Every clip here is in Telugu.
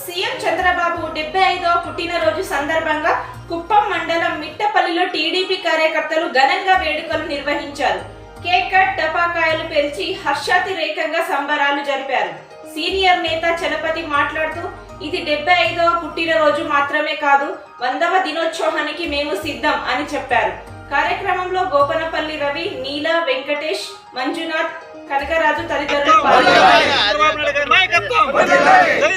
సీఎం చంద్రబాబు డెబ్బై ఐదో పుట్టినరోజు సందర్భంగా కుప్పం మండలం మిట్టపల్లిలో టీడీపీ కార్యకర్తలు ఘనంగా వేడుకలు నిర్వహించారు. కేక్ కట్ టపాకాయలు పేల్చి హర్షాతిరేకంగా సంబరాలు జరిపారు. సీనియర్ నేత చలపతి మాట్లాడుతూ ఇది డెబ్బై ఐదవ పుట్టినరోజు మాత్రమే కాదు వందవ దినోత్సవానికి మేము సిద్ధం అని చెప్పారు. కార్యక్రమంలో గోపనపల్లి రవి నీల వెంకటేష్ మంజునాథ్ కనకరాజు తదితరులు పాల్గొన్నారు చంద్రబాబు నాయుడు గారి నాయకత్వం జై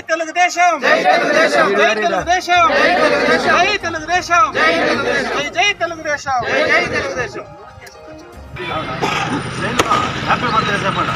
తెలుగుదేశం. జై తెలుగుదేశం. జై తెలుగుదేశం. జై తెలుగుదేశం. జై జై తెలుగుదేశం. జై తెలుగుదేశం. హ్యాపీ బర్త్డే చెప్పండి.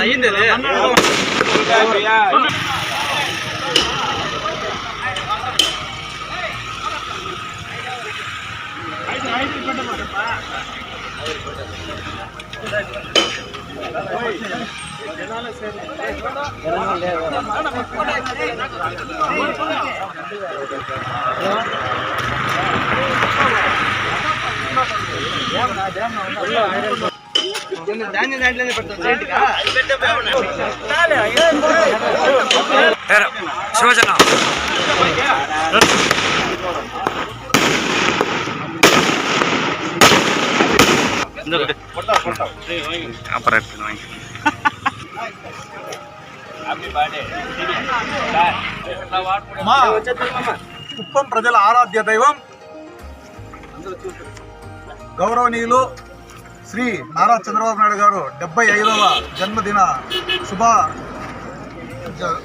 అయ్యింది జనాలు ధాన్యం దాంట్లోనే పెడతాం శివజన అపరాట్ మా కుప్పం ప్రజల ఆరాధ్య దైవం గౌరవనీయులు శ్రీ నారా చంద్రబాబు నాయుడు గారు డెబ్బై ఐదవ జన్మదిన శుభ మిత్తపల్లి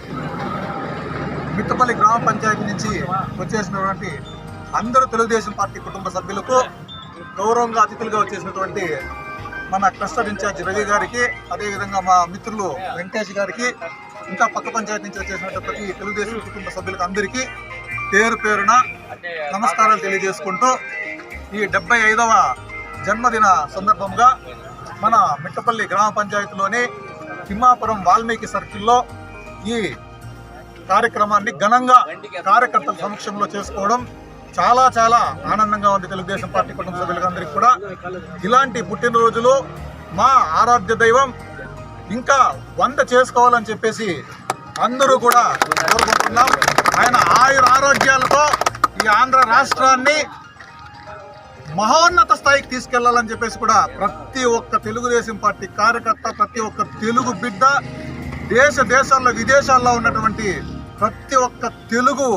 మిట్టపల్లి గ్రామ పంచాయతీ నుంచి వచ్చేసినటువంటి అందరూ తెలుగుదేశం పార్టీ కుటుంబ సభ్యులకు గౌరవంగా అతిథులుగా వచ్చేసినటువంటి మన క్లస్టర్ ఇన్ఛార్జ్ రవి గారికి అదేవిధంగా మా మిత్రులు వెంకటేష్ గారికి ఇంకా పక్క పంచాయతీ నుంచి వచ్చేసినటువంటి ప్రతి తెలుగుదేశం కుటుంబ సభ్యులకు అందరికీ పేరు పేరున నమస్కారాలు తెలియజేసుకుంటూ ఈ డెబ్బై ఐదవ జన్మదిన సందర్భంగా మన మిట్టపల్లి గ్రామ పంచాయతీలోని తిమ్మాపురం వాల్మీకి సర్కిల్లో ఈ కార్యక్రమాన్ని ఘనంగా కార్యకర్తల సమక్షంలో చేసుకోవడం చాలా చాలా ఆనందంగా ఉంది. తెలుగుదేశం పార్టీ కుటుంబ సభ్యులందరికీ కూడా. ఇలాంటి పుట్టినరోజులు మా ఆరాధ్య దైవం ఇంకా వంద చేసుకోవాలని చెప్పేసి అందరూ కూడా కోరుకుంటున్నాం. ఆయన ఆయుర ఆరోగ్యాలతో ఈ ఆంధ్ర రాష్ట్రాన్ని మహోన్నత స్థాయికి తీసుకెళ్ళాలని చెప్పేసి కూడా ప్రతి ఒక్క తెలుగుదేశం పార్టీ కార్యకర్త ప్రతి ఒక్క తెలుగు బిడ్డ దేశ దేశాల్లో విదేశాల్లో ఉన్నటువంటి ప్రతి ఒక్క తెలుగు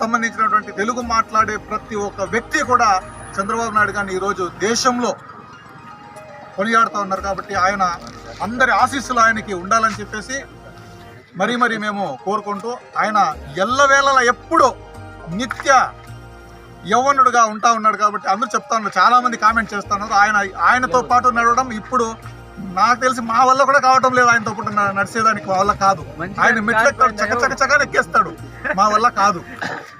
సంబంధించినటువంటి తెలుగు మాట్లాడే ప్రతి ఒక్క వ్యక్తి కూడా చంద్రబాబు నాయుడు గారిని ఈరోజు దేశంలో కొనియాడుతూ ఉన్నారు కాబట్టి ఆయన అందరి ఆశీస్సులు ఆయనకి ఉండాలని చెప్పేసి మరీ మరీ మేము కోరుకుంటూ ఆయన ఎల్లవేళలా ఎప్పుడూ నిత్య యవ్వనుడుగా ఉంటా ఉన్నాడు కాబట్టి అందరూ చెప్తా ఉన్నారు. చాలా మంది కామెంట్ చేస్తున్నారు ఆయన ఆయనతో పాటు నడవడం ఇప్పుడు నాకు తెలిసి మా వల్ల కూడా కావటం లేదు. ఆయనతో పాటు నడిచేదానికి మా వల్ల కాదు. ఆయన మెట్లు చక చక చక ఎక్కేస్తాడు. మా వల్ల కాదు.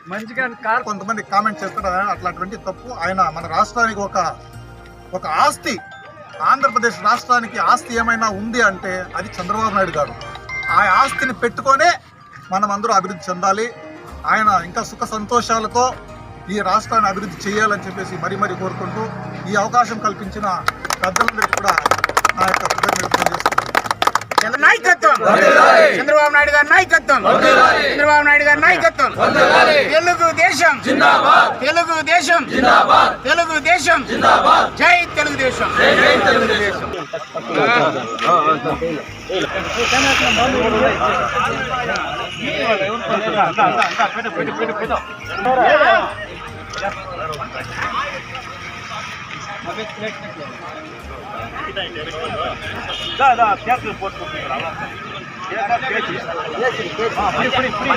మంచిగా కొంతమంది కామెంట్ చేస్తారు. ఆయన అట్లాంటి తప్పు. ఆయన మన రాష్ట్రానికి ఒక ఒక ఆస్తి. ఆంధ్రప్రదేశ్ రాష్ట్రానికి ఆస్తి ఏమైనా ఉంది అంటే అది చంద్రబాబు నాయుడు గారు. ఆ ఆస్తిని పెట్టుకొనే మనం అందరూ అభివృద్ధి చెందాలి. ఆయన ఇంకా సుఖ సంతోషాలతో ఈ రాష్ట్రాన్ని అభివృద్ధి చేయాలని చెప్పేసి మరీ మరీ కోరుకుంటూ ఈ అవకాశం కల్పించిన పెద్దలందరికీ కూడా నా యొక్క కృతజ్ఞతలు నాయకత్వం చంద్రబాబు నాయుడు గారి నాయకత్వం చంద్రబాబు నాయుడు గారి నాయకత్వం తెలుగు దేశం తెలుగు దేశం తెలుగు దేశం జై తెలుగుదేశం Да, да, пятый год.